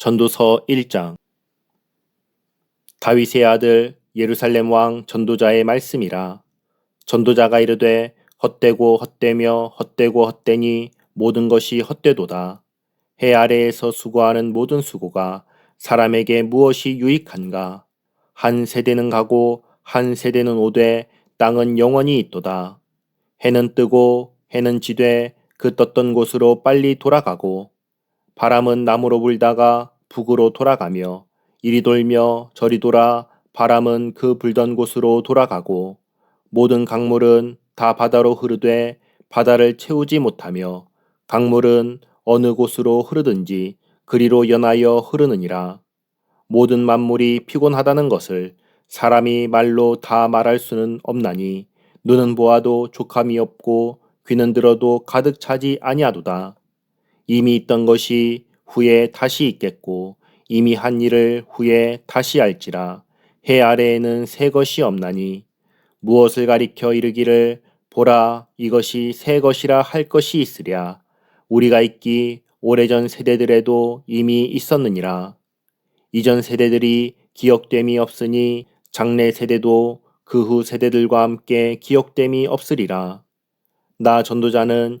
전도서 1장. 다윗의 아들 예루살렘 왕 전도자의 말씀이라. 전도자가 이르되 헛되고 헛되며 헛되고 헛되니 모든 것이 헛되도다. 해 아래에서 수고하는 모든 수고가 사람에게 무엇이 유익한가? 한 세대는 가고 한 세대는 오되 땅은 영원히 있도다. 해는 뜨고 해는 지되 그 떴던 곳으로 빨리 돌아가고 바람은 남으로 불다가 북으로 돌아가며 이리 돌며 저리 돌아 바람은 그 불던 곳으로 돌아가고 모든 강물은 다 바다로 흐르되 바다를 채우지 못하며 강물은 어느 곳으로 흐르든지 그리로 연하여 흐르느니라. 모든 만물이 피곤하다는 것을 사람이 말로 다 말할 수는 없나니 눈은 보아도 족함이 없고 귀는 들어도 가득 차지 아니하도다. 이미 있던 것이 후에 다시 있겠고 이미 한 일을 후에 다시 알지라. 해 아래에는 새 것이 없나니 무엇을 가리켜 이르기를 보라 이것이 새 것이라 할 것이 있으랴. 우리가 있기 오래전 세대들에도 이미 있었느니라. 이전 세대들이 기억됨이 없으니 장래 세대도 그 후 세대들과 함께 기억됨이 없으리라. 나 전도자는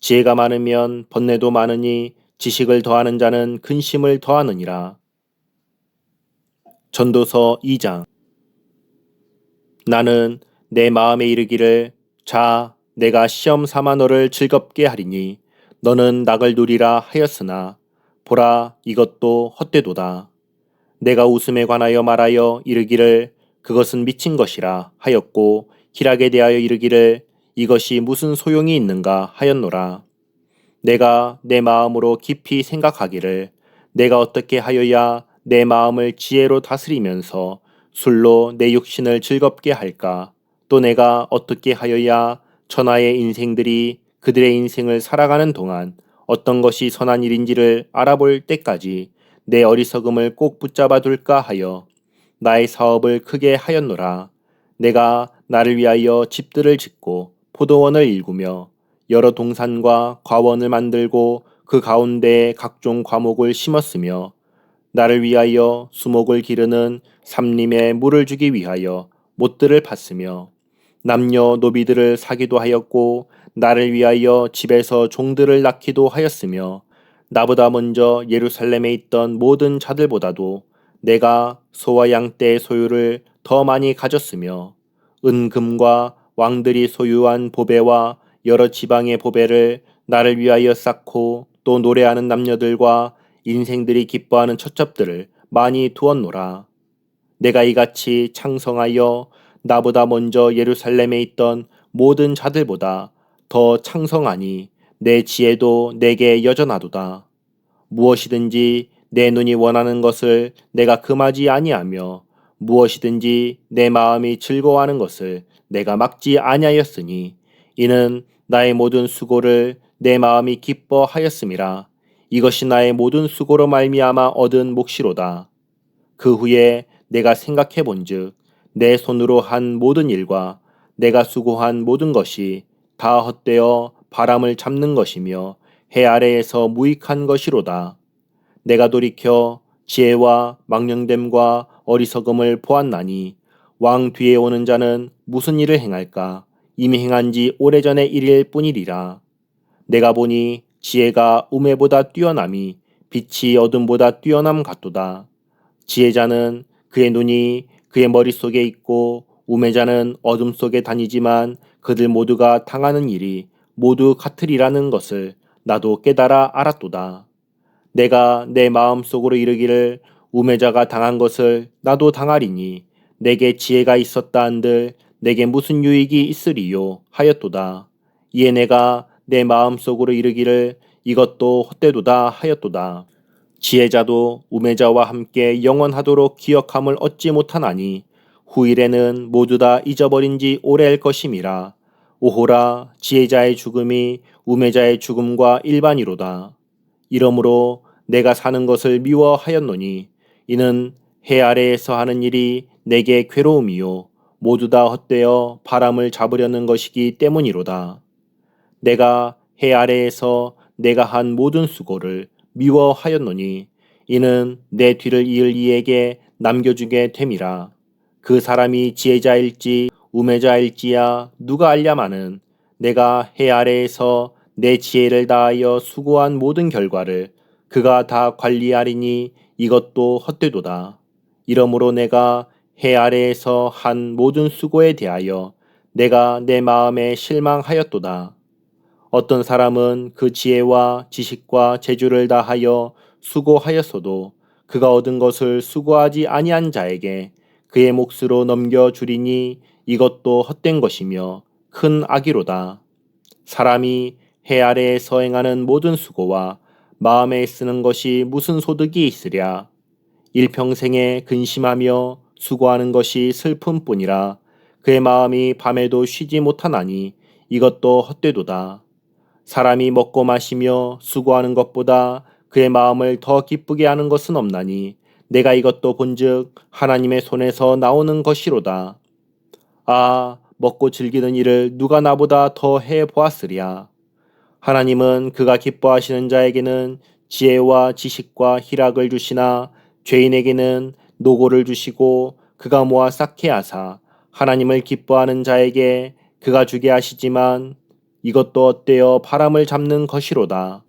지혜가 많으면 번뇌도 많으니 지식을 더하는 자는 근심을 더하느니라. 전도서 2장 나는 내 마음에 이르기를 자 내가 시험 삼아 너를 즐겁게 하리니 너는 낙을 누리라 하였으나 보라 이것도 헛되도다. 내가 웃음에 관하여 말하여 이르기를 그것은 미친 것이라 하였고 희락에 대하여 이르기를 이것이 무슨 소용이 있는가 하였노라. 내가 내 마음으로 깊이 생각하기를 내가 어떻게 하여야 내 마음을 지혜로 다스리면서 술로 내 육신을 즐겁게 할까? 또 내가 어떻게 하여야 천하의 인생들이 그들의 인생을 살아가는 동안 어떤 것이 선한 일인지를 알아볼 때까지 내 어리석음을 꼭 붙잡아 둘까 하여 나의 사업을 크게 하였노라. 내가 나를 위하여 집들을 짓고 포도원을 일구며 여러 동산과 과원을 만들고 그 가운데에 각종 과목을 심었으며 나를 위하여 수목을 기르는 삼림에 물을 주기 위하여 못들을 팠으며 남녀 노비들을 사기도 하였고 나를 위하여 집에서 종들을 낳기도 하였으며 나보다 먼저 예루살렘에 있던 모든 자들보다도 내가 소와 양 떼의 소유를 더 많이 가졌으며 은금과 왕들이 소유한 보배와 여러 지방의 보배를 나를 위하여 쌓고 또 노래하는 남녀들과 인생들이 기뻐하는 첩첩들을 많이 두었노라. 내가 이같이 창성하여 나보다 먼저 예루살렘에 있던 모든 자들보다 더 창성하니 내 지혜도 내게 여전하도다. 무엇이든지 내 눈이 원하는 것을 내가 금하지 아니하며 무엇이든지 내 마음이 즐거워하는 것을 내가 막지 아니하였으니 이는 나의 모든 수고를 내 마음이 기뻐하였음이라 이것이 나의 모든 수고로 말미암아 얻은 몫이로다. 그 후에 내가 생각해 본즉 내 손으로 한 모든 일과 내가 수고한 모든 것이 다 헛되어 바람을 잡는 것이며 해 아래에서 무익한 것이로다. 내가 돌이켜 지혜와 망령됨과 어리석음을 보았나니 왕 뒤에 오는 자는 무슨 일을 행할까? 이미 행한 지 오래전의 일일 뿐이리라. 내가 보니 지혜가 우매보다 뛰어남이 빛이 어둠보다 뛰어남 같도다. 지혜자는 그의 눈이 그의 머릿속에 있고 우매자는 어둠 속에 다니지만 그들 모두가 당하는 일이 모두 같으리라는 것을 나도 깨달아 알았도다. 내가 내 마음 속으로 이르기를 우매자가 당한 것을 나도 당하리니 내게 지혜가 있었다 한들 내게 무슨 유익이 있으리요 하였도다. 이에 내가 내 마음속으로 이르기를 이것도 헛되도다 하였도다. 지혜자도 우매자와 함께 영원하도록 기억함을 얻지 못하나니 후일에는 모두 다 잊어버린 지 오래일 것임이라. 오호라 지혜자의 죽음이 우매자의 죽음과 일반이로다. 이러므로 내가 사는 것을 미워하였노니 이는 해 아래에서 하는 일이 내게 괴로움이요 모두 다 헛되어 바람을 잡으려는 것이기 때문이로다. 내가 해 아래에서 내가 한 모든 수고를 미워하였노니 이는 내 뒤를 이을 이에게 남겨주게 됨이라. 그 사람이 지혜자일지 우매자일지야 누가 알냐마는 내가 해 아래에서 내 지혜를 다하여 수고한 모든 결과를 그가 다 관리하리니 이것도 헛되도다. 이러므로 내가 해 아래에서 한 모든 수고에 대하여 내가 내 마음에 실망하였도다. 어떤 사람은 그 지혜와 지식과 재주를 다하여 수고하였어도 그가 얻은 것을 수고하지 아니한 자에게 그의 몫으로 넘겨 주리니 이것도 헛된 것이며 큰 악이로다. 사람이 해 아래에서 행하는 모든 수고와 마음에 쓰는 것이 무슨 소득이 있으랴. 일평생에 근심하며 수고하는 것이 슬픔뿐이라 그의 마음이 밤에도 쉬지 못하나니 이것도 헛되도다. 사람이 먹고 마시며 수고하는 것보다 그의 마음을 더 기쁘게 하는 것은 없나니 내가 이것도 본즉 하나님의 손에서 나오는 것이로다. 아, 먹고 즐기는 일을 누가 나보다 더 해 보았으랴. 하나님은 그가 기뻐하시는 자에게는 지혜와 지식과 희락을 주시나 죄인에게는 노고를 주시고 그가 모아 쌓게 하사 하나님을 기뻐하는 자에게 그가 주게 하시지만 이것도 어때요 바람을 잡는 것이로다.